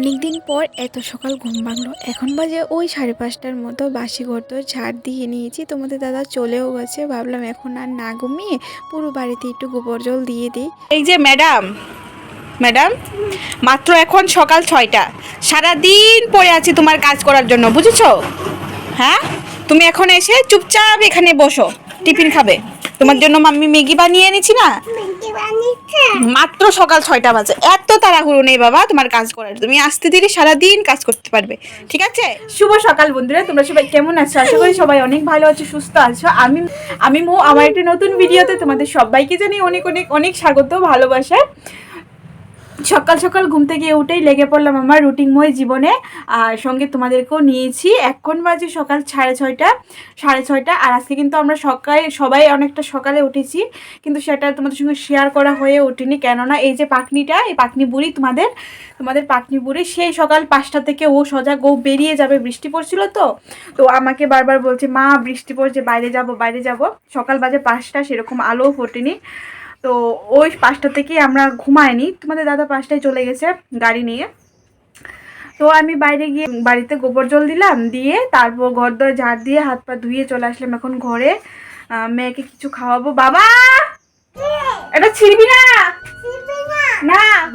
অনেক দিন পর এত সকাল ঘুম ভাঙলো। এখন বাজে ওই সাড়ে পাঁচটার মতো। বাসি ঘর তো ঝাড় দিয়ে নিয়েছি। তোমাদের দাদা চলেও গেছে। ভাবলাম এখন আর না ঘুমিয়ে পুরো বাড়িতে একটু গোবর জল দিয়ে দিই। এই যে ম্যাডাম ম্যাডাম, মাত্র এখন সকাল ছয়টা। সারাদিন পড়ে আছি তোমার কাজ করার জন্য, বুঝেছ? হ্যাঁ? তুমি এখন এসে চুপচাপ এখানে বসো। টিফিন খাবে। তোমার জন্য আমি ম্যাগি বানিয়ে এনেছি না? মাত্র সকাল ছয়টা বাজে। এত তাড়াহুড়ো নেই বাবা তোমার কাজ করার। তুমি আস্তে ধীরে সারাদিন কাজ করতে পারবে। ঠিক আছে? শুভ সকাল বন্ধুরা তোমরা সবাই কেমন আছো? আশা করি সবাই অনেক ভালো আছো সুস্থ আছো। আমি আমি মো আমার একটা নতুন ভিডিওতে তোমাদের সবাইকে জানি অনেক অনেক অনেক স্বাগত ভালোবাসা। সকাল সকাল ঘুম থেকে উঠেই লেগে পড়লাম আমার রুটিনময় জীবনে। আর সঙ্গে তোমাদেরকেও নিয়েছি, এখন বাজে সকাল সাড়ে ছয়টা সাড়ে ছয়টা। আর আজকে কিন্তু আমরা সকালে, সবাই অনেকটা সকালে উঠেছি, কিন্তু সেটা তোমাদের সঙ্গে শেয়ার করা হয়ে ওঠেনি। কেননা এই যে পাকনিটা, এই পাকনি বুড়ি তোমাদের তোমাদের পাকনি বুড়ি সেই সকাল পাঁচটা থেকে ও সজাগ ও বেরিয়ে যাবে, বৃষ্টি পড়ছিল তো। তো আমাকে বারবার বলছে, মা, বৃষ্টি পড়ছে, বাইরে যাব বাইরে যাব। সকাল বাজে পাঁচটা, সেরকম আলোও ফোটেনি। তো ওই পাঁচটা থেকে আমরা ঘুমাইনি তোমাদের দাদা পাঁচটায় চলে গেছে গাড়ি নিয়ে। তো আমি বাইরে গিয়ে বাড়িতে গোবর জল দিলাম, দিয়ে তারপর ঘর দর ঝাড় দিয়ে হাত পা ধুয়ে চলে আসলাম এখন ঘরে। মেয়েকে কিছু খাওয়াবো। বাবা! এটা ছিড়বি না!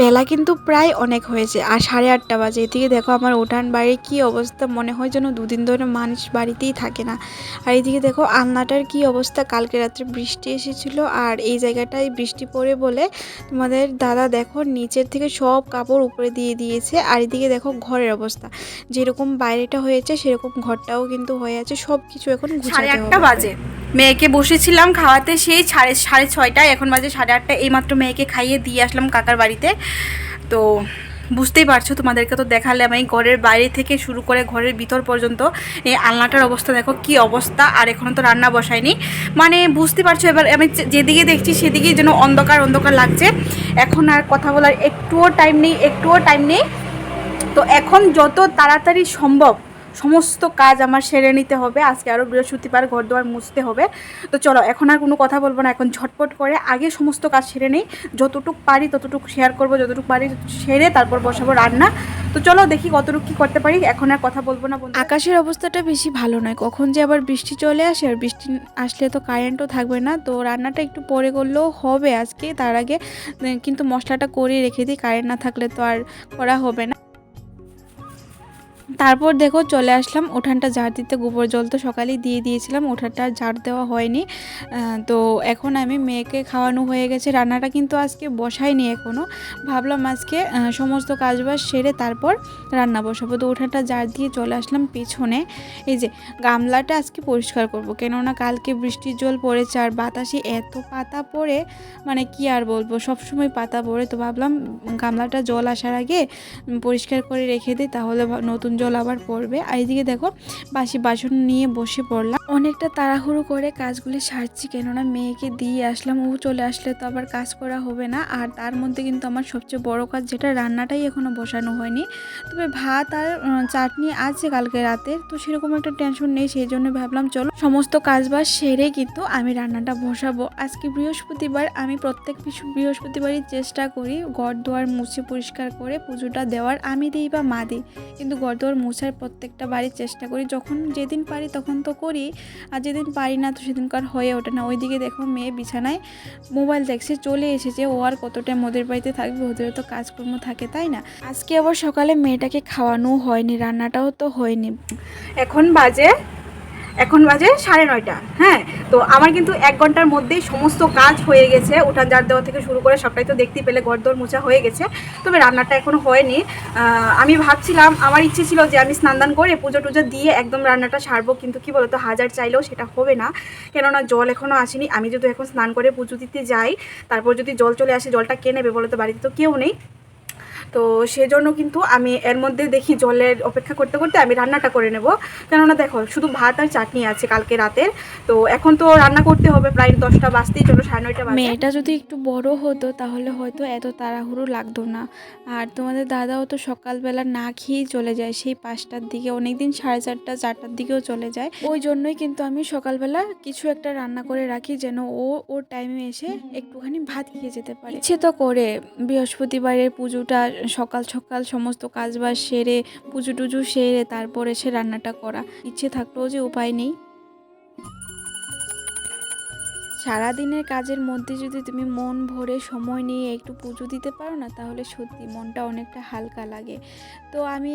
বেলা কিন্তু প্রায় অনেক হয়েছে আর সাড়ে আটটা বাজে। এদিকে দেখো আমার উঠান বাড়ির কি অবস্থা মনে হয় যেন দুদিন ধরে মানুষ বাড়িতেই থাকে না। আর এদিকে দেখো আলনাটার কি অবস্থা কালকে রাত্রে বৃষ্টি এসেছিল আর এই জায়গাটায় বৃষ্টি পড়ে বলে তোমাদের দাদা দেখো নিচের থেকে সব কাপড় উপরে দিয়ে দিয়েছে আর এদিকে দেখো ঘরের অবস্থা। যেরকম বাইরেটা হয়েছে সেরকম ঘরটাও কিন্তু হয়ে আছে সব কিছু এখন সাড়ে আটটা বাজে। মেয়েকে বসেছিলাম খাওয়াতে, সেই সাড়ে সাড়ে ছয়টায়, এখন বাজে সাড়ে আটটা, এইমাত্র মেয়েকে খাইয়ে দিয়ে আসলাম কাকার বাড়িতে। তো বুঝতেই পারছ, তোমাদেরকে তো দেখালে আমি ঘরের বাইরে থেকে শুরু করে ঘরের ভিতর পর্যন্ত। এই আলনাটার অবস্থা দেখো, কি অবস্থা, আর এখনও তো রান্না বসায়নি। মানে বুঝতে পারছ, এবার আমি যেদিকে দেখছি সেদিকেই যেন অন্ধকার অন্ধকার লাগছে। এখন আর কথা বলার একটুও টাইম নেই, একটুও টাইম নেই। তো এখন যত তাড়াতাড়ি সম্ভব সমস্ত কাজ আমার সেরে নিতে হবে। আজকে আরও বৃহস্পতিবার ঘর দুয়ার মুছতে হবে। তো চলো, এখন আর কোনো কথা বলব না। এখন ঝটপট করে আগে সমস্ত কাজ সেরে নেই। যতটুকু পারি ততটুকু শেয়ার করব। যতটুকু পারি সেরে তারপর বসাবো রান্না। তো চলো, দেখি কতটুকু কী করতে পারি। এখন আর কথা বলব না আকাশের অবস্থাটা বেশি ভালো নয়। কখন যে আবার বৃষ্টি চলে আসে আর বৃষ্টি আসলে তো কারেন্টও থাকবে না। তো রান্নাটা একটু পরে করলেও হবে আজকে। তার আগে, কিন্তু মশলাটা করে রেখে দিই। কারেন্ট না থাকলে তো আর করা হবে না। তারপর দেখো চলে আসলাম, উঠানটা ঝাড় দিতে। গোবর জল তো সকালেই দিয়ে দিয়েছিলাম, উঠানটা ঝাড় দেওয়া হয়নি। তো এখন আমি মেয়েকে খাওয়ানো হয়ে গেছে। রান্নাটা কিন্তু আজকে বসাইনি এখনও ভাবলাম আজকে সমস্ত কাজবাজ সেরে তারপর রান্না বসাবো। তো উঠানটা ঝাড় দিয়ে চলে আসলাম পেছনে। এই যে, গামলাটা আজকে পরিষ্কার করব। কেননা কালকে বৃষ্টির জল পড়েছে আর বাতাসে এত পাতা পড়ে মানে কি আর বলব সব সময় পাতা পড়ে। তো ভাবলাম গামলাটা জল আসার আগে পরিষ্কার করে রেখে দিই, তাহলে নতুন জল আবার পড়বে। আর এদিকে দেখো, বাসি বাসন নিয়ে বসে পড়লাম। অনেকটা তাড়াহুড়ো করে কাজগুলি সারছি, কেননা মেয়েকে দিয়ে আসলাম, ও চলে আসলে তো আবার কাজ করা হবে না। আর তার মধ্যে কিন্তু আমার সবচেয়ে বড় কাজ, যেটা রান্নাটাই এখনও বসানো হয়নি। তবে ভাত আর চাটনি আছে কালকে রাতে, তো সেরকম একটা টেনশন নেই, সেই জন্য ভাবলাম, চলো। সমস্ত কাজবাজ সেরে কিন্তু আমি রান্নাটা বসাবো। আজকে বৃহস্পতিবার, আমি প্রত্যেক বৃহস্পতিবারই চেষ্টা করি ঘর দুয়ার মুছে পরিষ্কার করে পুজোটা দেওয়ার। আমি দিই বা মা দিই, কিন্তু ঘর দুয়ার মুছার প্রত্যেকটা বাড়ির চেষ্টা করি। যখন যেদিন পারি তখন তো করি, আর যেদিন পারি না তো সেদিনকার হয়ে ওঠে না। ওইদিকে দেখো মেয়ে বিছানায় মোবাইল দেখছে, চলে এসেছে। ও আর কতটা মোদের বাড়িতে থাকবে, ওদেরও তো কাজকর্ম থাকে, তাই না? আজকে আবার সকালে মেয়েটাকে খাওয়ানো হয়নি, রান্নাটাও তো হয়নি। এখন বাজে এখন বাজে সাড়ে নয়টা। হ্যাঁ তো আমার কিন্তু এক ঘণ্টার মধ্যেই সমস্ত কাজ হয়ে গেছে। উঠান ঝাড় দেওয়া থেকে শুরু করে সবটাই তো দেখতেই পেলে ঘর দর মোছা হয়ে গেছে। তবে রান্নাটা এখনও হয়নি। আমি ভাবছিলাম, আমার ইচ্ছে ছিল যে আমি স্নান দান করে পুজো টুজো দিয়ে একদম রান্নাটা সারবো, কিন্তু কি বলতো, হাজার চাইলেও সেটা হবে না। কেননা জল এখনও আসেনি। আমি যদি এখন স্নান করে পুজো দিতে যাই, তারপর যদি জল চলে আসে, জলটা কে নেবে বলো তো বাড়িতে তো কেউ নেই। তো সেজন্য কিন্তু আমি এর মধ্যে দেখি জলের অপেক্ষা করতে করতে আমি রান্নাটা করে নেব। কেননা দেখো, শুধু ভাত আর চাটনি আছে কালকে রাতের। তো এখন তো রান্না করতে হবে, প্রায় দশটা বাজতেই চলো, সাড়ে নয়টা মেয়েটা যদি একটু বড় হতো, তাহলে হয়তো এত তাড়াহুড়ো লাগতো না। আর তোমাদের দাদাও তো সকালবেলা না খেয়েই চলে যায়, সেই পাঁচটার দিকে। অনেকদিন সাড়ে চারটা, চারটার দিকেও চলে যায়। ওই জন্যই কিন্তু আমি সকালবেলা কিছু একটা রান্না করে রাখি, যেন ও, ওর টাইমে এসে একটুখানি ভাত খেয়ে যেতে পারে। ইচ্ছে তো করে বৃহস্পতিবারের পুজোটা সকাল সকাল সমস্ত কাজবাজ সেরে, পুজো টুজো সেরে, তারপরে সে রান্নাটা করা। ইচ্ছে থাকলেও যে উপায় নেই। সারাদিনের কাজের মধ্যে যদি তুমি মন ভরে সময় নিয়ে একটু পুজো দিতে পারো না, তাহলে সত্যি মনটা অনেকটা হালকা লাগে। তো আমি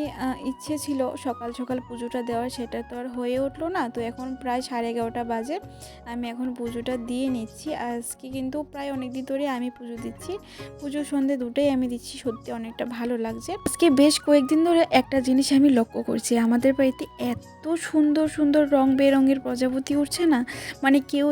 ইচ্ছে ছিল সকাল সকাল পুজোটা দেওয়ার, সেটা তো আর হয়ে উঠল না। তো এখন প্রায় সাড়ে এগারোটা বাজে, আমি এখন পুজোটা দিয়ে নিচ্ছি। আজকে কিন্তু প্রায় অনেক দিন ধরে আমি পুজো দিচ্ছি। পুজো সন্ধে দুটোই আমি দিচ্ছি, সত্যি অনেকটা ভালো লাগছে। আজকে বেশ কয়েকদিন ধরে একটা জিনিস আমি লক্ষ্য করছি, আমাদের বাড়িতে এত সুন্দর সুন্দর রং বেরঙের প্রজাপতি উঠছে না? মানে কেউ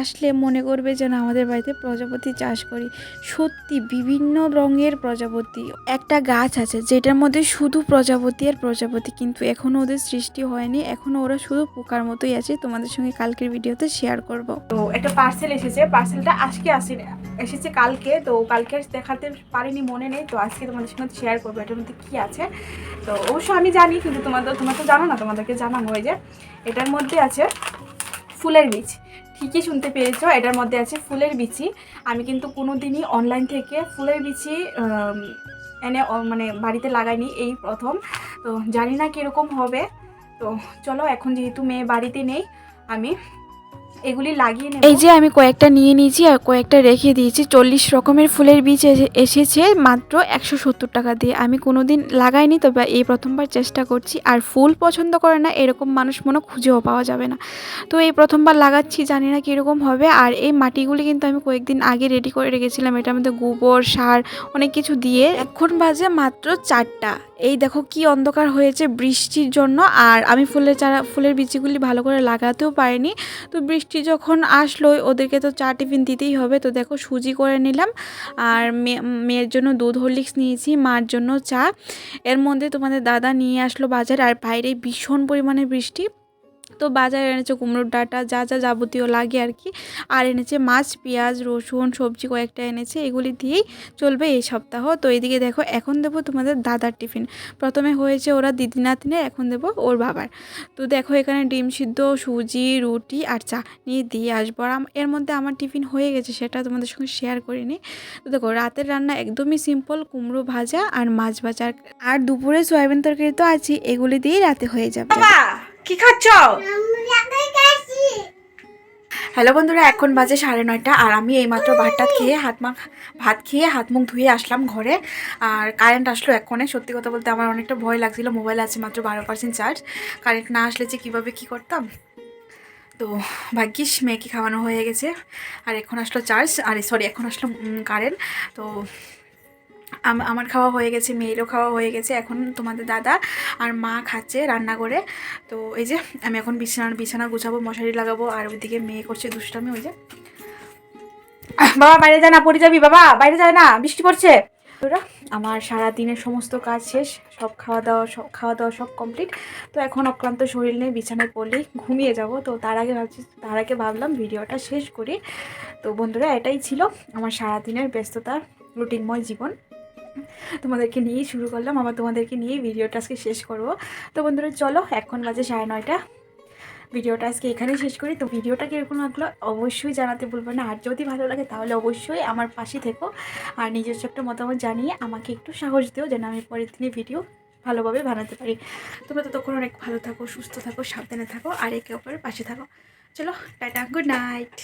আসলে মনে করবে যেন আমাদের বাড়িতে প্রজাপতি চাষ করি। সত্যি বিভিন্ন রঙের প্রজাপতি। একটা গাছ আছে যেটার মধ্যে শুধু প্রজাপতি আর প্রজাপতি কিন্তু এখনও ওদের সৃষ্টি হয়নি। এখনও ওরা শুধু পোকার মতোই আছে। তোমাদের সঙ্গে কালকের ভিডিওতে শেয়ার করব। তো একটা পার্সেল এসেছে। পার্সেলটা আজকে আসে এসেছে কালকে। তো কালকে দেখাতে পারিনি, মনে নেই। তো আজকে তোমাদের সঙ্গে শেয়ার করব, এটার মধ্যে কী আছে। তো অবশ্য আমি জানি, কিন্তু তোমাদের, তোমরা তো জানো না, তোমাদেরকে জানানো হয়ে যে এটার মধ্যে আছে ফুলের বীজ। ঠিকই শুনতে পেরেছ এটার মধ্যে আছে ফুলের বিচি। আমি কিন্তু কোনো দিনই অনলাইন থেকে ফুলের বিচি এনে মানে বাড়িতে লাগাইনি এই প্রথম। তো জানি না কীরকম হবে। তো চলো, এখন যেহেতু মেয়ে বাড়িতে নেই, আমি এগুলি লাগিয়ে নেব। এই যে আমি কয়েকটা নিয়ে নিয়েছি আর কয়েকটা রেখে দিয়েছি। চল্লিশ রকমের ফুলের বীজ এসে- এসেছে মাত্র একশো সত্তর টাকা দিয়ে। আমি কোনো দিন লাগাইনি, তবে এই প্রথমবার চেষ্টা করছি। আর ফুল পছন্দ করে না, এরকম মানুষ মনে খুঁজেও পাওয়া যাবে না। তো এই প্রথমবার লাগাচ্ছি, জানি না কীরকম হবে। আর এই মাটিগুলি কিন্তু আমি কয়েকদিন আগে রেডি করে রেখেছিলাম। এটার মধ্যে গোবর, সার, অনেক কিছু দিয়ে এখন বাজে মাত্র চারটা। এই দেখো কি অন্ধকার হয়েছে বৃষ্টির জন্য। আর আমি ফুলের চারা, ফুলের বীজগুলি ভালো করে লাগাতেও পারিনি। তো বৃষ্টি যখন আসলো, ওদেরকে তো চা টিফিন দিতেই হবে। তো দেখো সুজি করে নিলাম। আর মেয়ে- মেয়ের জন্য দুধ, হরলিক্স নিয়েছি, মার জন্য চা। এর মধ্যে তোমাদের দাদা নিয়ে আসলো বাজার। আর বাইরে ভীষণ পরিমাণে বৃষ্টি। তো বাজারে এনেছে কুমড়োর ডাঁটা, যা যা যাবতীয় লাগে আর কি। আর এনেছে মাছ, পেঁয়াজ, রসুন, সবজি কয়েকটা এনেছে, এগুলি দিয়েই চলবে এই সপ্তাহ। তো এদিকে দেখো, এখন দেবো তোমাদের দাদার টিফিন। প্রথমে হয়েছে ওরা দিদি নাতিনের এখন দেবো ওর বাবার। তো দেখো এখানে ডিম সিদ্ধ, সুজি, রুটি আর চা নিয়ে দিয়ে আসব। আর এর মধ্যে আমার টিফিন হয়ে গেছে, সেটা তোমাদের সঙ্গে শেয়ার করিনি। তো দেখো, রাতের রান্না একদমই সিম্পল কুমড়ো ভাজা আর মাছ ভাজা। আর- দুপুরে সয়াবিন তরকারি তো আছে এগুলি দিয়েই রাতে হয়ে যাবে। কি খাচ্ছ? হ্যালো বন্ধুরা, এখন বাজে সাড়ে নয়টা আর আমি এইমাত্র ভাতটা খেয়ে হাত মাখ ভাত খেয়ে হাত মুখ ধুয়ে আসলাম ঘরে। আর কারেন্ট আসলো এক্ষণে, সত্যি কথা বলতে আমার অনেকটা ভয় লাগছিল মোবাইল আছে মাত্র বারো পার্সেন্ট চার্জ কারেন্ট না আসলে যে কীভাবে কী করতাম? তো ভাগ্যিস মেয়েকে খাওয়ানো হয়ে গেছে। আর এখন আসলো চার্জ আর সরি এখন আসলো কারেন্ট তো আমার খাওয়া হয়ে গেছে, মেয়েরও খাওয়া হয়ে গেছে, এখন তোমাদের দাদা আর মা খাচ্ছে রান্না করে। তো এই যে আমি এখন বিছানা বিছানা গুছাবো, মশারি লাগাবো, আর ওইদিকে মেয়ে করছে দুষ্টামি, ওই যে। বাবা, বাইরে যায় না, পড়ে যাবি, বাবা, বাইরে যায় না, বৃষ্টি পড়ছে। আমার সারা দিনের সমস্ত কাজ শেষ, সব খাওয়া দাওয়া, সব খাওয়া দাওয়া সব কমপ্লিট। তো এখন অক্লান্ত শরীর নিয়ে বিছানায় পড়লেই ঘুমিয়ে যাব। তো তার আগে ভাবছি, তার আগে ভাবলাম ভিডিওটা শেষ করি। তো বন্ধুরা, এটাই ছিল আমার সারা দিনের ব্যস্ততার রুটিনময় জীবন। তোমাদেরকে নিয়েই শুরু করলাম। আবার তোমাদেরকে নিয়েই ভিডিওটা আজকে শেষ করব। তো বন্ধুরা, চলো এখন বাজে সাড়ে নয়টা। ভিডিওটা আজকে এখানেই শেষ করি। তো ভিডিওটা কীরকম লাগল অবশ্যই জানাতে ভুলবে না। আর যদি ভালো লাগে তাহলে অবশ্যই আমার পাশে থেকো। আর নিজস্ব একটা মতামত জানিয়ে আমাকে একটু সাহস দিও যেন আমি পরের দিনে ভিডিও ভালোভাবে বানাতে পারি। তোমরা ততক্ষণ অনেক ভালো থাকো, সুস্থ থাকো, সাবধানে থাকো, আর একে অপরের পাশে থাকো। চলো, টাটা, গুড নাইট।